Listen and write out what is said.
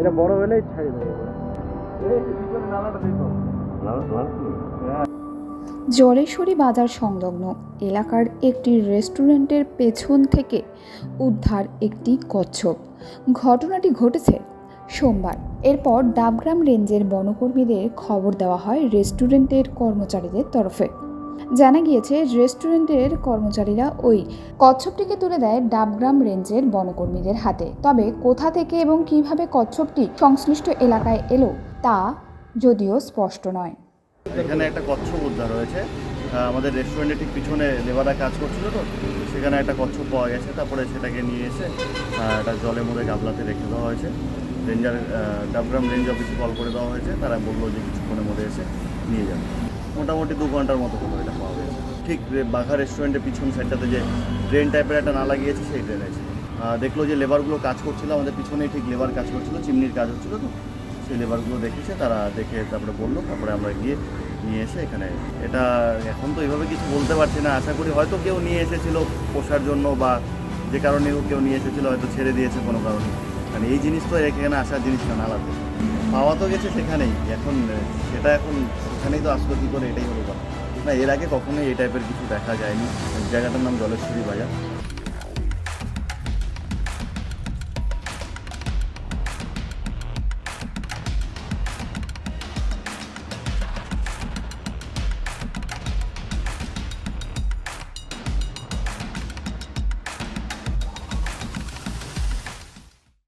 এটা বড় হলেই ছাড়ি দেবে। জলেশ্বরী বাজার সংলগ্ন এলাকার একটি রেস্টুরেন্টের পেছন থেকে উদ্ধার একটি কচ্ছপ। ঘটনাটি ঘটেছে সোমবার। এরপর ডাবগ্রাম রেঞ্জের বনকর্মীদের খবর দেওয়া হয় রেস্টুরেন্টের কর্মচারীদের তরফে। জানা গিয়েছে, রেস্টুরেন্টের কর্মচারীরা ওই কচ্ছপটিকে তুলে দেয় ডাবগ্রাম রেঞ্জের বনকর্মীদের হাতে। তবে কোথা থেকে এবং কীভাবে কচ্ছপটি সংশ্লিষ্ট এলাকায় এলো, তা যদিও স্পষ্ট নয়। এখানে একটা কচ্ছপ উদ্ধার হয়েছে। আমাদের রেস্টুরেন্টের ঠিক পিছনে লেবাররা কাজ করছিল তো, সেখানে একটা কচ্ছপ পাওয়া গেছে। তারপরে সেটাকে নিয়ে এসে একটা জলের মধ্যে গাবলাতে রেখে দেওয়া হয়েছে। রেঞ্জার ডাবগ্রাম রেঞ্জ অফিসে কল করে দেওয়া হয়েছে। তারা বলল যে কিছুক্ষণের মধ্যে এসে নিয়ে যাবে। মোটামুটি দু ঘণ্টার মতো হলো ঠিক বাঘা রেস্টুরেন্টের পিছন সাইডটাতে যে ড্রেন টাইপের একটা নালা গিয়েছে, সেই ড্রেন দেখল যে লেবারগুলো কাজ করছিল, আমাদের পিছনেই ঠিক লেবার কাজ করছিল, চিমনির কাজ হচ্ছিল তো। সেই লেবারগুলো দেখেছে, তারা দেখে তারপরে বলল, তারপরে আমরা গিয়ে নিয়ে এসে এখানে, এটা এখন তো এইভাবে কিছু বলতে পারছি না, আশা করি হয়তো কেউ নিয়ে এসেছিল পোষার জন্য বা যে কারণে কেউ নিয়ে এসেছিল, হয়তো ছেড়ে দিয়েছে কোনো কারণে। মানে এই জিনিস তো এখানে আসার জিনিস না আলাদা পাওয়া তো গেছে সেখানেই, এখন, সেটা এখন, সেখানেই তো আসলো কী করে, এটাই হলো কথা। না এর আগে কখনোই এই টাইপের কিছু দেখা যায়নি। জায়গাটার নাম জলেশ্বরী বাজার।